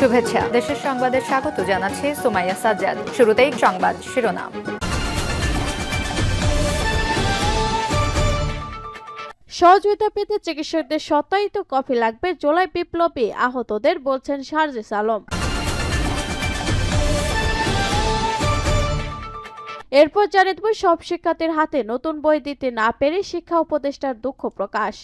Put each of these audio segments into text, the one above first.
শুভেচ্ছা। দেশের সংবাদে স্বাগত জানাচ্ছি সুমাইয়া সাজ্জাদ। শুরুতেই সংবাদ শিরোনাম। সহযোগিতা পেতে চিকিৎসকদের সত্যায়িত কপি লাগবে জুলাই বিপ্লবী আহতদের, বলছেন শারজিস আলম। এরপর জানিয়ে দেব, সব শিক্ষার্থীর হাতে নতুন বই দিতে না পেরে শিক্ষা উপদেষ্টার দুঃখ প্রকাশ।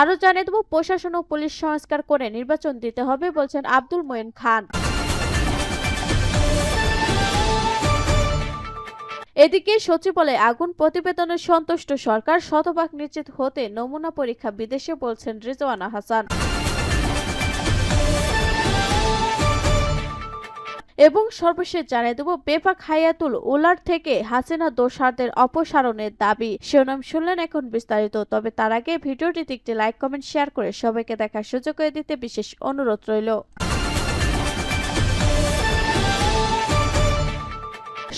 আরও জানিয়ে দেব, প্রশাসন ও পুলিশ সংস্কার করে নির্বাচন দিতে হবে বলছেন আব্দুল মোয়েন খান। এদিকে সচিবালয়ে আগুন প্রতিবেদনে সন্তুষ্ট সরকার শতভাগ নিশ্চিত হতে নমুনা পরীক্ষা বিদেশে বলছেন রিজওয়ানা হাসান। এবং সর্বশেষ জানিয়ে দেব বেপাক হায়াতুল ওলার থেকে হাসিনা দোষারদের অপসারণের দাবি। শিরোনাম শুনলেন এখন বিস্তারিত, তবে তার আগে ভিডিওটিতে একটি লাইক কমেন্ট শেয়ার করে সবাইকে দেখার সুযোগ করে দিতে বিশেষ অনুরোধ রইল।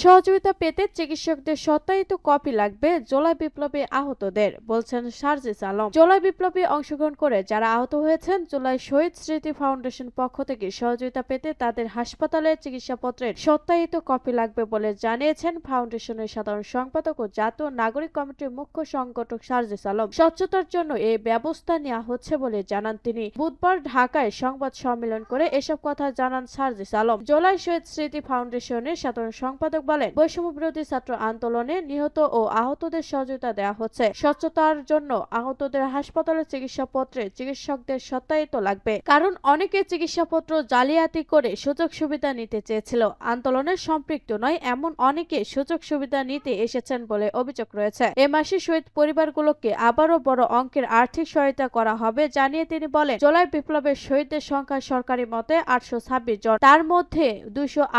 সহযোগিতা পেতে চিকিৎসকদের সত্যায়িত কপি লাগবে জোলাই বিপ্লবে আহতদের, বলছেন সার্জিস আলম। জোলাই বিপ্লবে অংশগ্রহণ করে যারা আহত হয়েছেন, জোলাই শহীদ স্মৃতি ফাউন্ডেশন পক্ষ থেকে সহযোগিতা পেতে তাদের হাসপাতালের চিকিৎসাপত্রের সত্যায়িত কপি লাগবে বলে জানিয়েছেন ফাউন্ডেশনের সাধারণ সম্পাদক ও জাতীয় নাগরিক কমিটির মুখ্য সংগঠক সার্জিস আলম। স্বচ্ছতার জন্য এই ব্যবস্থা নেওয়া হচ্ছে বলে জানান তিনি। বুধবার ঢাকায় সংবাদ সম্মেলন করে এসব কথা জানান সার্জিস আলম। জোলাই শহীদ স্মৃতি ফাউন্ডেশনের সাধারণ সম্পাদক বলেন, বৈষম্য বিরোধী ছাত্র আন্দোলনে নিহত ও আহতদের সহযোগিতা দেওয়া হচ্ছে। স্বচ্ছতার জন্য আহতদের হাসপাতালের চিকিৎসাপত্রে চিকিৎসকদের সত্যায়িত লাগবে। কারণ অনেকে চিকিৎসাপত্র জালিয়াতি করে সুযোগ সুবিধা নিতে চেয়েছিল। আন্দোলনের সম্পৃক্ত নয়, এমন অনেকে সুযোগ সুবিধা নিতে এসেছেন বলে অভিযোগ রয়েছে। এ মাসে শহীদ পরিবারগুলোকে আবারও বড় অঙ্কের আর্থিক সহায়তা করা হবে জানিয়ে তিনি বলেন, জুলাই বিপ্লবের শহীদদের সংখ্যা সরকারি মতে আটশো ছাব্বিশ জন। তার মধ্যে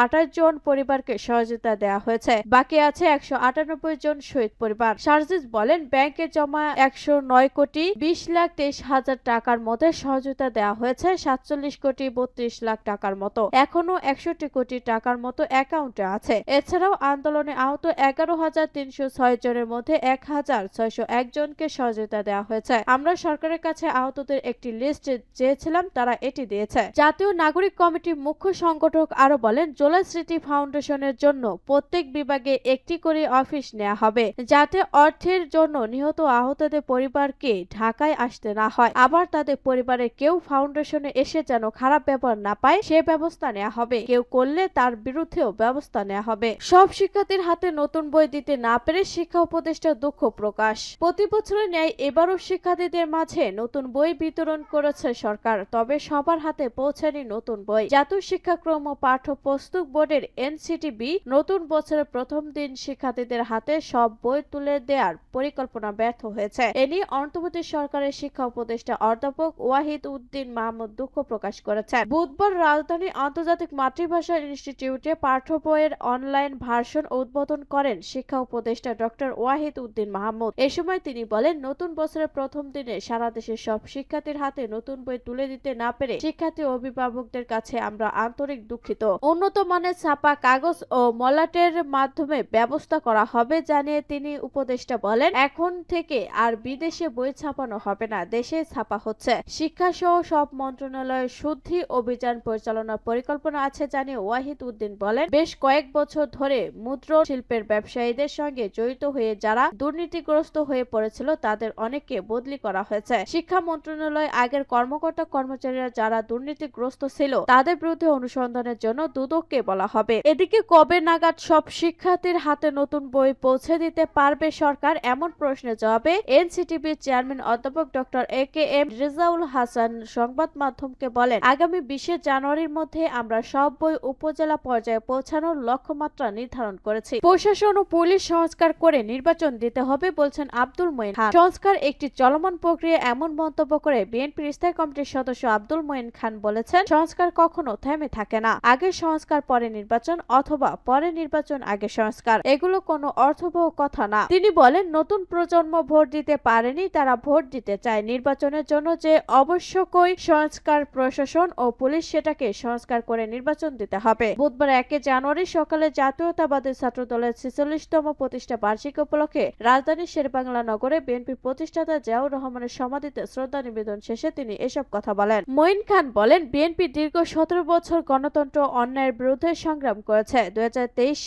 আঠাশ জন পরিবারকে সহযোগিতা দেওয়া হয়েছে। বাকি আছে একশো আটানব্বই জন শহীদ পরিবার। সার্জিস বলেন, ব্যাংকে জমা একশো নয় কোটি বিশ লাখ তেইশ হাজার টাকার মধ্যে সহযোগিতা দেওয়া হয়েছে সাতচল্লিশ কোটি বত্রিশ লাখ টাকার মতো। এখনও একষট্টি কোটি টাকার মতো অ্যাকাউন্টে আছে। এছাড়াও আন্দোলনে আহত এগারো হাজার তিনশো ছয় জনের মধ্যে এক হাজার ছয়শো এক জনকে সহযোগিতা দেওয়া হয়েছে। আমরা সরকারের কাছে আহতদের একটি লিস্ট চেয়েছিলাম, তারা এটি দিয়েছে। জাতীয় নাগরিক কমিটির মুখ্য সংগঠক আরও বলেন জোলা স্মৃতি ফাউন্ডেশনের জন্য প্রত্যেক বিভাগে একটি করে অফিস নেওয়া হবে, যাতে অর্থের জন্য নিহত আহতদের পরিবারকে ঢাকায় আসতে না হয়। আবার তাদের পরিবারের কেউ ফাউন্ডেশনে এসে যেন খারাপ ব্যবহার না পায়, সে ব্যবস্থা নেওয়া হবে। কেউ করলে তার বিরুদ্ধেও ব্যবস্থা নেওয়া হবে। সব শিক্ষার্থীর হাতে নতুন বই দিতে না পেরে শিক্ষা উপদেষ্টা দুঃখ প্রকাশ। প্রতি বছরের ন্যায় এবারও শিক্ষার্থীদের মাঝে নতুন বই বিতরণ করেছে সরকার, তবে সবার হাতে পৌঁছায়নি নতুন বই। জাতীয় শিক্ষাক্রম ও পাঠ্যপুস্তক বোর্ডের এনসিটিবি নতুন বছরের প্রথম দিন শিক্ষার্থীদের হাতে সব বই তুলে দেওয়ার পরিকল্পনা ব্যর্থ হয়েছে। এ নিয়ে অন্তর্বর্তী সরকারের শিক্ষা উপদেষ্টা অধ্যাপক ওয়াহিদ উদ্দিন মাহমুদ দুঃখ প্রকাশ করেছেন। বুধবার রাজধানী আন্তর্জাতিক মাতৃভাষা ইনস্টিটিউটে পাঠ্য বইয়ের অনলাইন ভার্সন উদ্বোধন করেন শিক্ষা উপদেষ্টা ডক্টর ওয়াহিদ উদ্দিন মাহমুদ। এ সময় তিনি বলেন, নতুন বছরের প্রথম দিনে সারা দেশের সব শিক্ষার্থীর হাতে নতুন বই তুলে দিতে না পেরে শিক্ষার্থী অভিভাবকদের কাছে আমরা আন্তরিক দুঃখিত। উন্নত মানের ছাপা কাগজ ও মলাটের মাধ্যমে ব্যবস্থা করা হবে জানিয়ে তিনি উপদেষ্টা বলেন, এখন থেকে আর বিদেশে বই ছাপানো হবে না, দেশে ছাপা হচ্ছে। শিক্ষা সহ সব মন্ত্রণালয়ের শুদ্ধি অভিযান পরিচালনার পরিকল্পনা আছে জানিয়ে ওয়াহিদ উদ্দিন বলেন, বেশ কয়েক বছর ধরে মুদ্রণ শিল্পের ব্যবসায়ীদের সঙ্গে জড়িত হয়ে যারা দুর্নীতিগ্রস্ত হয়ে পড়েছিল তাদের অনেককে বদলি করা হয়েছে। শিক্ষা মন্ত্রণালয় আগের কর্মকর্তা কর্মচারীরা যারা দুর্নীতিগ্রস্ত ছিল তাদের বিরুদ্ধে অনুসন্ধানের জন্য দুদককে বলা হবে। এদিকে কবে নাগাদ সব শিক্ষার্থীর হাতে নতুন বই পৌঁছে দিতে পারবে সরকার এমন প্রশ্নের জবাবে এনসিটিভির চেয়ারম্যান অধ্যাপক doctor A K M Rezaul Hasan সংবাদ মাধ্যমকে বলেন, আগামী বিশে জানুয়ারির মধ্যে আমরা সব বই উপজেলা পর্যায়ে পৌঁছানোর লক্ষ্যমাত্রা নির্ধারণ করেছি। প্রশাসন ও পুলিশ সংস্কার করে নির্বাচন দিতে হবে, বলছেন আব্দুল মঈন খান। সংস্কার একটি চলমান প্রক্রিয়া এমন মন্তব্য করে বিএনপির স্থায়ী কমিটির সদস্য আব্দুল মঈন খান বলেছেন, সংস্কার কখনো থেমে থাকে না। আগে সংস্কার, পরে নির্বাচন অথবা পরে নির্বাচন আগে সংস্কার। এগুলো কোনো অর্থবহ কথা না। তিনি বলেন, নতুন প্রজন্ম ভোট দিতে পারেনি, তারা ভোট দিতে চায়। নির্বাচনের জন্য যে অবশ্যকই সংস্কার, প্রশাসন ও পুলিশ সেটাকে সংস্কার করে নির্বাচন দিতে হবে। বুধবার একে জানুয়ারি সকালে জাতীয়তাবাদী ছাত্র দলের ছেচল্লিশতম প্রতিষ্ঠা বার্ষিক উপলক্ষে রাজধানীর শেরবাংলা নগরে বিএনপির প্রতিষ্ঠাতা জিয়াউর রহমানের সমাধিতে শ্রদ্ধা নিবেদন শেষে তিনি এসব কথা বলেন। মঈন খান বলেন, বিএনপি দীর্ঘ সতেরো বছর গণতন্ত্র অন্যায়ের বিরুদ্ধে সংগ্রাম করেছে। দুই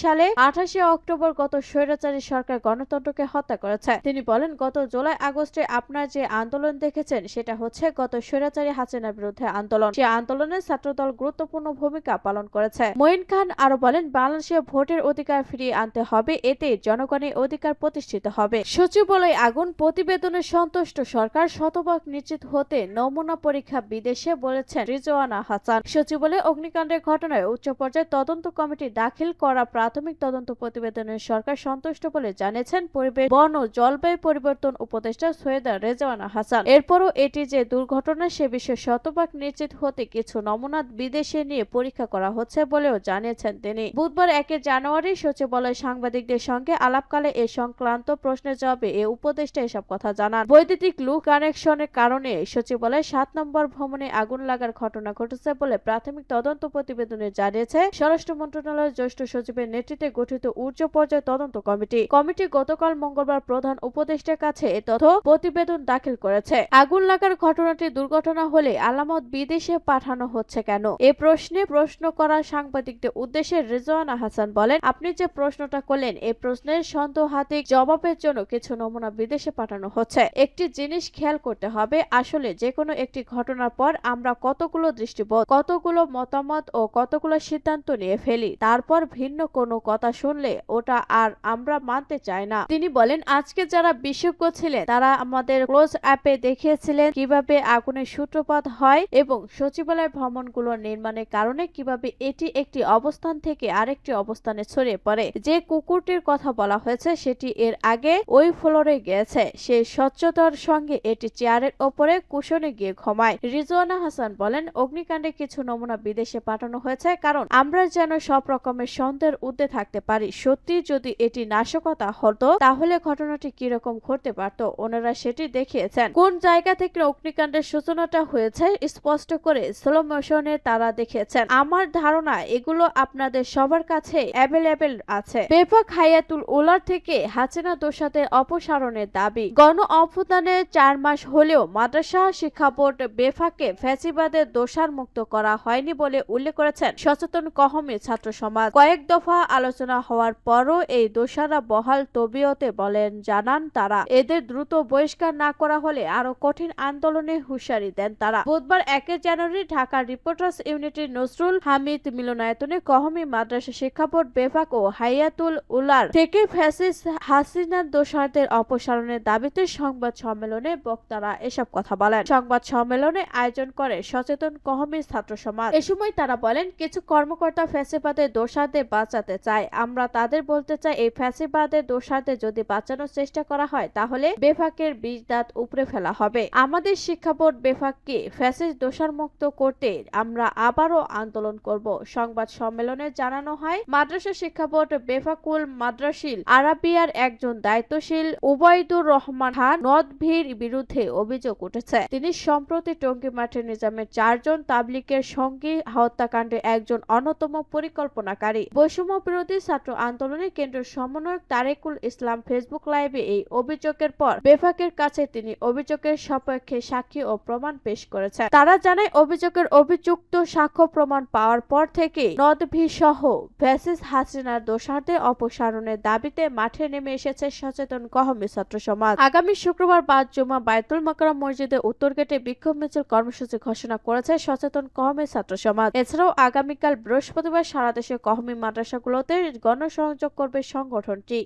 সালে আঠাশে অক্টোবর গত স্বৈরাচারী সরকার গণতন্ত্রকে হত্যা করেছে। তিনি বলেন, গত জুলাই আগস্টে আপনার যে আন্দোলন দেখেছেন, সেটা হচ্ছে গত স্বৈরাচারী হাসিনার বিরুদ্ধে আন্দোলন। সে আন্দোলনে ছাত্রদল গুরুত্বপূর্ণ ভূমিকা পালন করেছে। মঈন খান আরও বলেন বাংলাদেশে ভোটের অধিকার ফিরিয়ে আনতে হবে এতে জনগণের অধিকার প্রতিষ্ঠিত হবে। সচিবালয় আগুন প্রতিবেদনে সন্তুষ্ট সরকার শতভাগ নিশ্চিত হতে নমুনা পরীক্ষা বিদেশে বলেছেন রিজওয়ানা হাসান। সচিবালয়ে অগ্নিকাণ্ডের ঘটনায় উচ্চ পর্যায়ে তদন্ত কমিটি দাখিল করা প্রাথমিক তদন্ত প্রতিবেদনে সরকার সন্তুষ্ট বলে জানিয়েছেন পরিবেশ, বন ও জলবায়ু পরিবর্তন উপদেষ্টা সৈয়দা রেজওয়ানা হাসান। এরপরও এটি যে দুর্ঘটনা, সে বিষয়ে শতভাগ নিশ্চিত হতে কিছু নমুনা বিদেশে নিয়ে পরীক্ষা করা হচ্ছে বলেও জানিয়েছেন তিনি। বুধবার একে জানুয়ারি সচিবালয় সাংবাদিকদের সঙ্গে আলাপকালে এ সংক্রান্ত প্রশ্নের জবাবে এ উপদেষ্টা এসব কথা জানান। বৈদ্যুতিক লু কানেকশনের কারণে সচিবালয় সাত নম্বর ভবনে আগুন লাগার ঘটনা ঘটেছে বলে প্রাথমিক তদন্ত প্রতিবেদনে জানিয়েছে। স্বরাষ্ট্র মন্ত্রণালয়ের জ্যেষ্ঠ সচিবের নেতৃত্বে গঠিত উচ্চ পর্যায়ে তদন্ত কমিটি। কমিটি গতকাল মঙ্গলবার প্রধান উপদেষ্টার কাছে এ তথ্য প্রতিবেদন দাখিল করেছে। আগুন লাগার ঘটনাটি দুর্ঘটনা হলে আলামত বিদেশে পাঠানো হচ্ছে কেন? এ প্রশ্নে প্রশ্ন করা সাংবাদিকদের উদ্দেশ্যে রেজওয়ানা হাসান বলেন, আপনি যে প্রশ্নটা করলেন এই প্রশ্নের সন্দেহাতিক জবাবের জন্য কিছু নমুনা বিদেশে পাঠানো হচ্ছে। একটি জিনিস খেয়াল করতে হবে, আসলে যে কোনো একটি ঘটনার পর আমরা কতগুলো দৃষ্টিবোধ কতগুলো মতামত ও কতগুলো সিদ্ধান্ত নিয়ে ফেলি, তারপর ভিন্ন কোনো কথা শুনলে ওটা আর আমরা মানতে চাই না। তিনি বলেন, আজকে যারা বিশেষজ্ঞ ছিলেন, তারা আমাদের ক্লোজ অ্যাপে দেখিয়েছিলেন কীভাবে আগুনের সূত্রপাত হয় এবং সচিবালয় ভ্রমণগুলো নির্মাণের কারণে কীভাবে এটি একটি অবস্থান থেকে আরেকটি অবস্থানে ছড়িয়ে পড়ে। যে কুকুরটির কথা বলা হয়েছে, সেটি এর আগে ওই ফ্লোরে গিয়েছে। সে স্বচ্ছতার সঙ্গে এটি চেয়ারের ওপরে কুশনে গিয়ে ঘুমায়। রিজওয়ানা হাসান বলেন, অগ্নিকাণ্ডে কিছু নমুনা বিদেশে পাঠানো হয়েছে, কারণ আমরা যেন সব রকমের সন্দেহের ঊর্ধ্বে থাকতে পারি। সত্যি যদি এটি নাশকতা হতো, তাহলে ঘটনাটি কীরকম ঘটতে পারত? ওনারা সেটি দেখিয়েছেন। কোন জায়গা থেকে অগ্নিকাণ্ডের সূচনাটা হয়েছে, স্পষ্ট করে স্লো মোশনে তারা দেখিয়েছেন। আমার ধারণা, এগুলো আপনাদের সবার কাছে অ্যাভেলেবেল আছে। বেফাক হায়াতুল উলার থেকে হাসিনা দোষাদের অপসারণের দাবি। গণ অভ্যুত্থানে চার মাস হলেও মাদ্রাসা শিক্ষা বোর্ড বেফাকে ফ্যাসিবাদের দোষার মুক্ত করা হয়নি বলে উল্লেখ করেছেন সচেতন কহমি ছাত্র সমাজ। কয়েক দফা আলোচনা হওয়ার পরও এই দোষারা বহাল তবিয়তে বলেন, জানান তারা, এদের দ্রুত বহিষ্কার না করা হলে আরও কঠিন আন্দোলনে হুঁশিয়ারি দেন তারা। বুধবার একে জানুয়ারি ঢাকা রিপোর্টার্স ইউনিটির নজরুল হামিদ মিলনায়তনে কহমি মাদ্রাসা শিক্ষা বোর্ড বেফাক ও হাইয়াতুল উলার থেকে ফ্যাসিস হাসিনার দোষারদের অপসারণের দাবিতে সংবাদ সম্মেলনে বক্তারা এসব কথা বলেন। সংবাদ সম্মেলনে আয়োজন করে সচেতন কহমি ছাত্র সমাজ। এ সময় তারা বলেন, কিছু কর্মকর্তা ফ্যাসিবাদের দোষারদের বাঁচাতে চায়। আমরা তাদের বলতে চাই, এই ফ্যাসিবাদের দোষারদের যদি বাঁচানোর চেষ্টা করা হয়, তাহলে বেফাকের বীজ দাঁত উপড়ে ফেলা হবে। আমাদের শিক্ষা বোর্ড বেফাককে ফ্যাসিস দোষার মুক্ত করতে আমরা আবারও আন্দোলন করব। সংবাদ সম্মেলনে জানানো হয়, মাদ্রাসা শিক্ষা বোর্ড বেফাকুল মাদ্রাসিল আরাবিয়ার একজন দায়িত্বশীল উবাইদুর রহমান খান নদভীর বিরুদ্ধে অভিযোগ উঠেছে। তিনি সম্প্রতি টঙ্গী মাঠে নিজামের চারজন তাবলিকের সঙ্গী হত্যাকাণ্ডে একজন অন্যতম পরিকল্পনাকারী। বৈষম্য বিরোধী ছাত্র আন্দোলনে কেন্দ্রীয় সমন্বয়ক তারেকুল ইসলাম ফেসবুক লাইভে এই অভিযোগের পর বেফাকের কাছে তিনি অভিযোগের সপক্ষে সাক্ষী ও প্রমাণ পেশ করেছেন। তারা জানায়, অভিযোগের অভিযুক্ত সাক্ষ্য প্রমাণ পাওয়ার পর থেকে নদভি সহ ফ্যাসিস হাসিনার দোষারদের অপসারণের দাবিতে মাঠে নেমে এসেছে সচেতন কহমি ছাত্র সমাজ। আগামী শুক্রবার বাদ জুমা বায়তুল মাকরাম মসজিদে উত্তর গেটে বিক্ষোভ মিছিল কর্মসূচি ঘোষণা করেছে সচেতন কহমি ছাত্র সমাজ। এছাড়াও আগামীকাল বৃহস্পতিবার সারা দেশে কহমি মাদ্রাসাগুলোতে গণসংযোগ করবে সংগঠনটি।